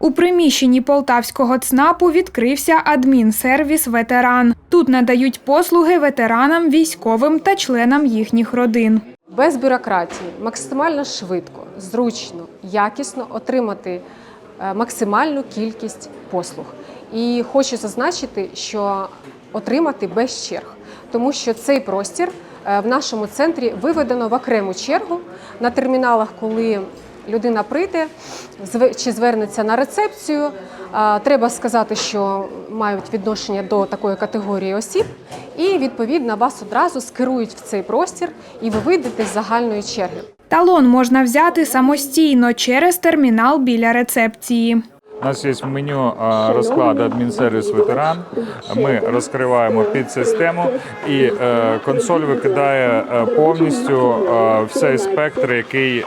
У приміщенні полтавського ЦНАПу відкрився адмінсервіс ветеран. Тут надають послуги ветеранам, військовим та членам їхніх родин. без бюрократії, максимально швидко, зручно, якісно отримати е, максимальну кількість послуг. І хочу зазначити, що отримати без черг, тому що цей простір е, в нашому центрі виведено в окрему чергу на терміналах, коли людина прийде чи звернеться на рецепцію. Треба сказати, що мають відношення до такої категорії осіб, і відповідно вас одразу скерують в цей простір, і ви вийдете з загальної черги. Талон можна взяти самостійно через термінал біля рецепції. У нас є меню а, розклад адмінсервіс ветеран. Ми розкриваємо під систему, і е, консоль викидає е, повністю е, цей спектр, який.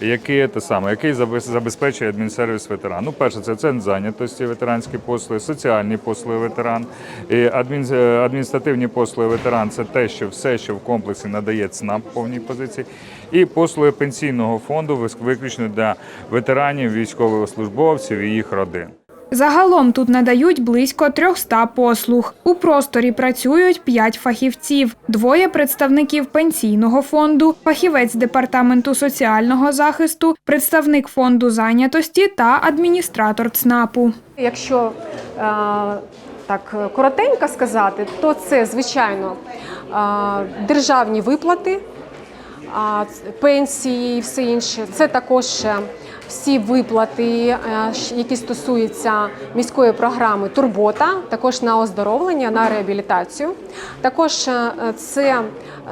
Який те саме, який забез- забезпечує адмінсервіс ветеран. Ну, перше, це центр зайнятості, ветеранські послуги, соціальні послуги ветеран, і адмін, е, адміністративні послуги ветеран це те, що все, що в комплексі надає ЦНАП повній позиції, і послуги пенсійного фонду виключно для ветеранів, військовослужбовців і їх родин. Загалом тут надають близько 300 послуг. У просторі працюють 5 фахівців, двоє представників пенсійного фонду, фахівець департаменту соціального захисту, представник фонду зайнятості та адміністратор ЦНАПу. Якщо е, так коротенько сказати, то це звичайно е, державні виплати, пенсії і все інше. Це також е, всі виплати, е, які стосуються міської програми Турбота, також на оздоровлення, на реабілітацію. Також е, це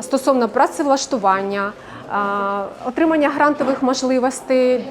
стосовно працевлаштування. Отримання грантових можливостей е,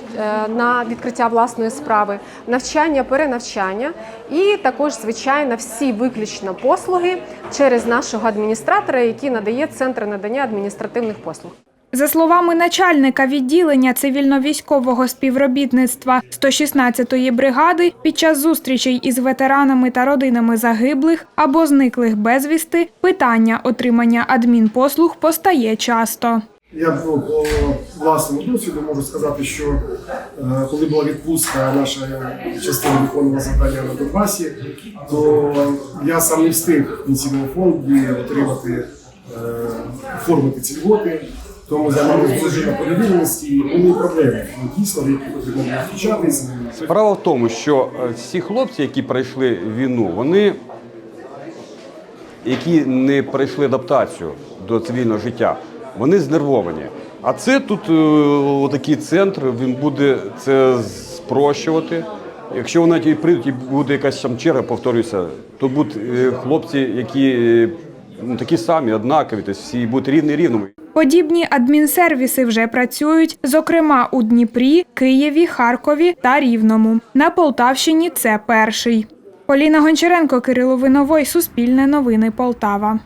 на відкриття власної справи, навчання, перенавчання і також, звичайно, всі виключно послуги через нашого адміністратора, який надає центр надання адміністративних послуг. За словами начальника відділення цивільно-військового співробітництва 116-ї бригади, під час зустрічей із ветеранами та родинами загиблих або зниклих безвісти, питання отримання адмінпослуг постає часто. Я по власному досвіду можу сказати, що е, коли була відпустка, наша частина виконувала завдання на Донбасі, то я сам не встиг в пенсійному фонді отримати е, оформити ці льготи, тому займалися дуже на повідомленості і проблеми. Дійсно, в які потрібно було. Справа в тому, що е, всі хлопці, які пройшли війну, вони, які не пройшли адаптацію до цивільного життя, вони знервовані. А це тут е, отакий центр, він буде це спрощувати. Якщо вони ті прийдуть і буде якась там черга, повторюся, то будуть е, хлопці, які ну, такі самі, однакові, всі будуть рівні рівними. Подібні адмінсервіси вже працюють, зокрема у Дніпрі, Києві, Харкові та Рівному. На Полтавщині це перший. Поліна Гончаренко, Кирило Виновой, Суспільне новини Полтава.